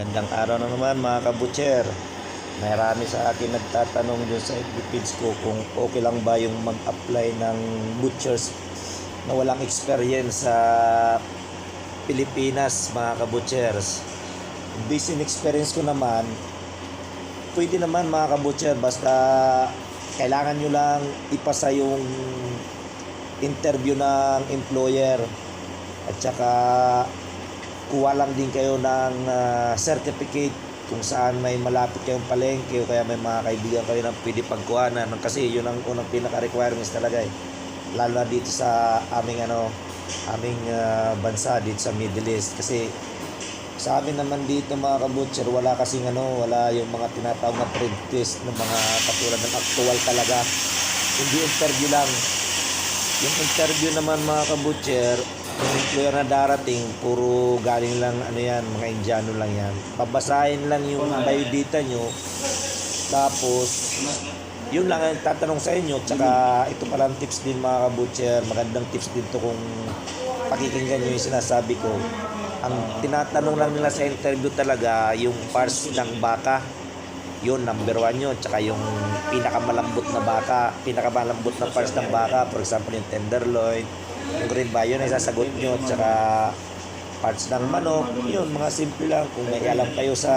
Gandang araw na naman mga kabutcher. Marami sa akin nagtatanong dun sa FB ko kung okay lang ba yung mag-apply ng butchers na walang experience sa Pilipinas mga kabutchers. Based in experience ko naman, pwede naman mga kabutcher basta kailangan nyo lang ipasa yung interview ng employer at saka kuha lang din kayo ng ah, certificate kung saan may malapit kayong palengke o kaya may mga kaibigan kayo na pwede pagkuhanan. Kasi yun ang unang pinaka-requirements talaga eh. Lalo na dito sa aming ano aming ah, bansa dito sa Middle East. Kasi sa amin naman dito mga kabutcher wala kasing ano wala yung mga tinatawag na trade test ng mga katulad ng actual talaga. Hindi interview lang yung interview naman mga kabutcher, yung employer na darating, puro galing lang ano yan, mga Indiano lang yan. Babasahin lang yung biodata nyo, tapos yun lang ang tatanong sa inyo, tsaka ito palang tips din mga kabutcher, magandang tips din to kung pakikinggan nyo yung sinasabi ko. Ang tinatanong lang nila sa interview talaga, yung parts ng baka, yun number one yun. Tsaka yung pinakamalambot na baka pinakamalambot na parts ng baka. For example yung tenderloin yung green ba yun ay sasagot nyo. Tsaka parts ng manok. Yun mga simple lang. Kung may alam kayo sa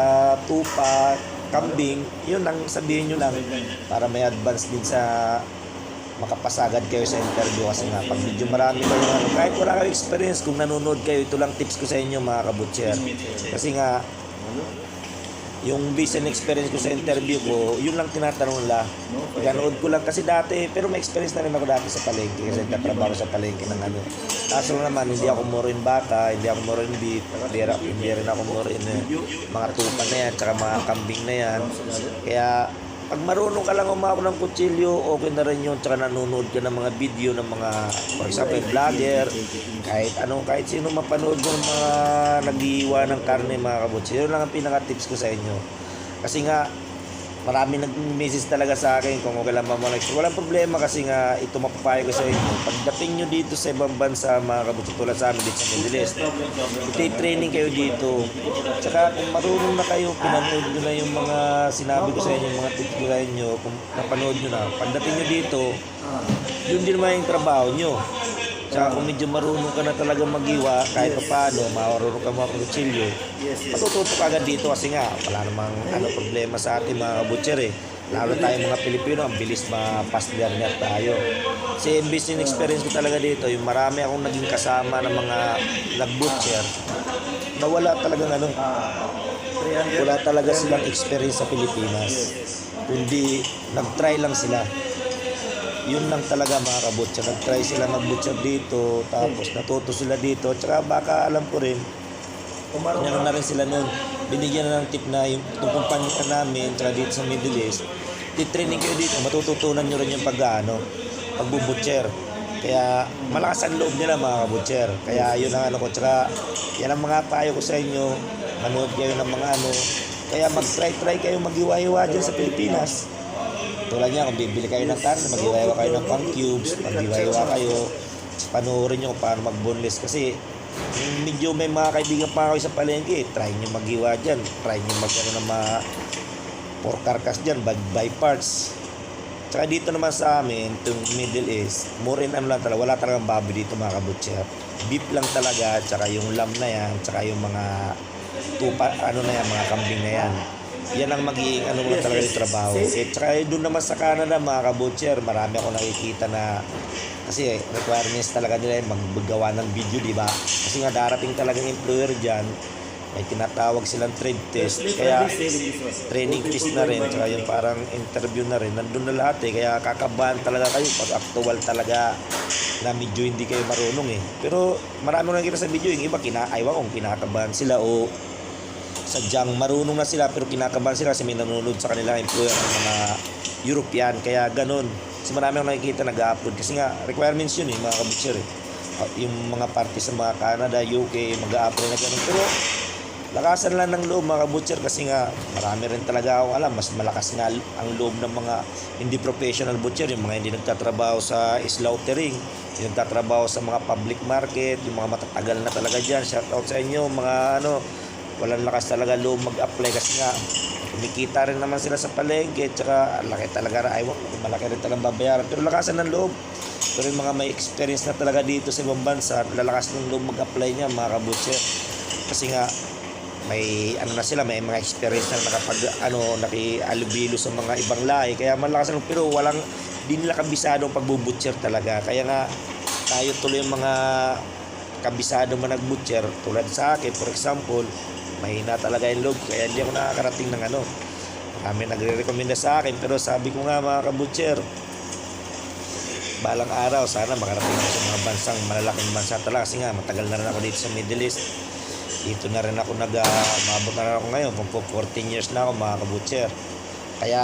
tupa kambing yun lang sabihin nyo lang. Para may advance din sa makapasagad kayo sa interview. Kasi nga pag medyo marami kayo ano, kahit wala kayo experience kung nanonood kayo ito lang tips ko sa inyo mga kabutcher kasi nga yung based on experience ko sa interview ko, yun lang tinatanong nila. Ganood ko lang kasi dati, pero may experience na rin ako dati sa palengke kasi nagtatrabaho sa palengke ng ano. Kaso naman, hindi ako more in baka, hindi ako more in beef, hindi, hindi rin ako more in eh, mga tupa na yan, tsaka mga kambing na yan. Kaya, pag marunong ka lang umawak ng kutsilyo, okay na rin yun. Tsaka nanonood ka ng mga video ng mga, for example, vlogger, kahit ano, kahit sino mapanood mo ng mga naghihiwa ng karne mga kabutsi. Yun lang ang pinaka-tips ko sa inyo. Kasi nga, marami nag-message talaga sa akin kung okay ba mo Walang problema kasi nga ito mapapayo ko sa inyo. Pagdating nyo dito sa ibang bansa mga kabutsi tulad sa amin dito sa Middle East, iti-training kayo dito. Tsaka kung marunong na kayo, pinanood nyo na yung mga sinabi ko sa inyo, yung mga sa inyo, kung napanood nyo na, pagdating nyo dito, yun din naman yung trabaho nyo. Tsaka kung medyo marunong ka na talaga magiwa, kahit pa paano, marunong ka mga kutsilyo, matututo ka agad dito kasi nga, wala namang ano, problema sa ating mga butcher eh. Lalo tayo mga Pilipino, ang bilis ma-pass learner tayo. Kasi yung experience ko talaga dito, yung marami akong naging kasama ng mga nag-butcher, na wala talagang ano, wala talaga silang experience sa Pilipinas. Kundi nag-try lang sila. Yun lang talaga mga kabutcher. Nag-try sila mag-butcher dito, tapos natuto sila dito. Tsaka baka alam ko rin, meron na rin sila noon. Binigyan na ng tip na yung kumpanya namin, tsaka dito sa Middle East, titraining kayo dito, matututunan nyo rin yung pag-ano, pagbubutcher. Kaya malakas ang loob nila mga kabutcher. Kaya yun ang ano ko. Tsaka yan ang mga payo ko sa inyo. Manood kayo ng mga ano. Kaya mag-try-try kayo mag-iwa-iwa dyan sa Pilipinas. Tulad niya, kung bibili kayo ng karne, mag-iwa-iwa kayo ng pang cubes, mag-iwa-iwa kayo. Panoorin nyo kung paano mag-boneless. Kasi medyo may mga kaibigan pa kayo sa palengke, try nyo mag-iwa dyan. Try nyo mag ano, ng mga pork carcass dyan, by, by parts. Tsaka dito naman sa amin, itong Middle East, more in ano lang talaga, wala talagang baboy dito mga kabutcher. Beef lang talaga, tsaka yung lamb na yan, tsaka yung mga tupa, ano na yan, mga kambing na yan. Yan ang magiging ano mo talaga yung trabaho. Eh, tsaka doon naman sa Canada mga kabutcher, marami ako nakikita na kasi requirements talaga nila yung maggawa ng video, di ba? Kasi nga darating talagang employer dyan, may tinatawag silang trade test. Kaya training test na rin, tsaka yung parang interview na rin, nandun na lahat eh. Kaya kakabahan talaga kayo pag actual talaga na medyo hindi kayo marunong eh. Pero marami ko nakikita sa video, yung iba kinakaiwa kung kinakabahan sila o sadyang marunong na sila pero kinakabahan sila kasi may nanonood sa kanila employer ng mga European. Kaya ganun. Kasi marami akong nakikita nag-upload kasi nga requirements yun eh, mga kabutcher eh. Uh, Yung mga party sa mga Canada, UK, mag-upload na ganun. Pero lakasan lang ng loob mga kabutcher kasi nga marami rin talaga akong alam mas malakas nga ang loob ng mga hindi professional butcher yung mga hindi nagtatrabaho sa slaughtering yung nagtatrabaho sa mga public market yung mga matatagal na talaga dyan shout out sa inyo mga ano walang lakas talaga loob mag-apply kasi nga kumikita rin naman sila sa palengke tsaka laki talaga na ayaw malaki rin talagang babayaran. Pero lakasan ng loob. Pero yung mga may experience na talaga dito sa ibang bansa lalakas ng loob mag-apply niya mga kabutse kasi nga may ano na sila may mga experience na nakapag ano nakialubilo sa mga ibang lahi. Kaya malakas ng pero walang di nila kabisado ang pagbubutcher talaga. Kaya nga tayo tuloy yung mga kabisado man nagbutcher tulad sa akin for example mahina talaga yung loob kaya hindi ako nakakarating ng ano. Kami nagre-recommenda sa akin pero sabi ko nga mga kabutcher balang araw sana makarating ako sa mga bansang malalaking bansa talaga. Kasi nga matagal na rin ako dito sa Middle East. Dito na rin ako nag uh, na rin ako ngayon. Po 14 years na ako mga kabutcher. Kaya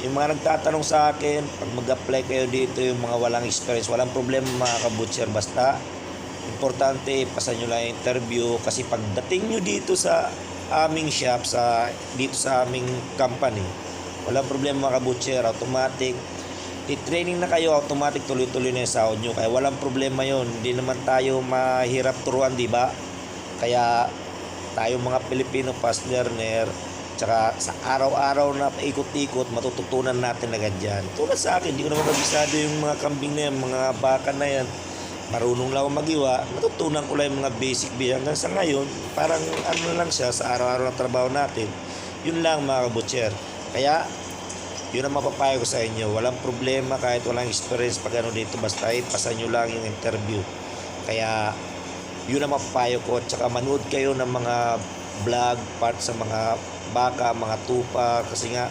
yung mga nagtatanong sa akin pag mag-apply kayo dito yung mga walang experience walang problema mga kabutcher basta importante pasan nyo lang interview kasi pagdating nyo dito sa aming shop sa dito sa aming company walang problema mga kabutcher automatic. I-training na kayo automatic tuloy-tuloy na yung sahod nyo. Kaya walang problema yon hindi naman tayo mahirap turuan di ba? Kaya tayo mga Pilipino fast learner tsaka sa araw-araw na paikot-ikot matututunan natin agad yan. Tulad sa akin hindi ko naman yung mga kambing na yan mga baka na yan marunong lang ako magiwa. Natutunan ko lang yung mga basic basic hanggang sa ngayon parang ano lang siya sa araw-araw na trabaho natin. Yun lang mga kabutcher kaya yun ang mapapayo ko sa inyo. Walang problema kahit walang experience pag ano dito. Basta ipasa nyo lang yung interview. Kaya yun ang mapapayo ko. Tsaka manood kayo ng mga vlog part sa mga baka mga tupa. Kasi nga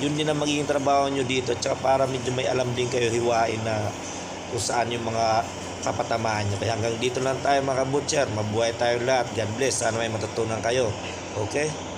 yun din ang magiging trabaho nyo dito. Tsaka para medyo may alam din kayo hiwain na kung saan yung mga kapatamaan nyo kaya hanggang dito lang tayo mga butcher mabuhay tayo lahat. God bless. Sana may matutunan kayo. Okay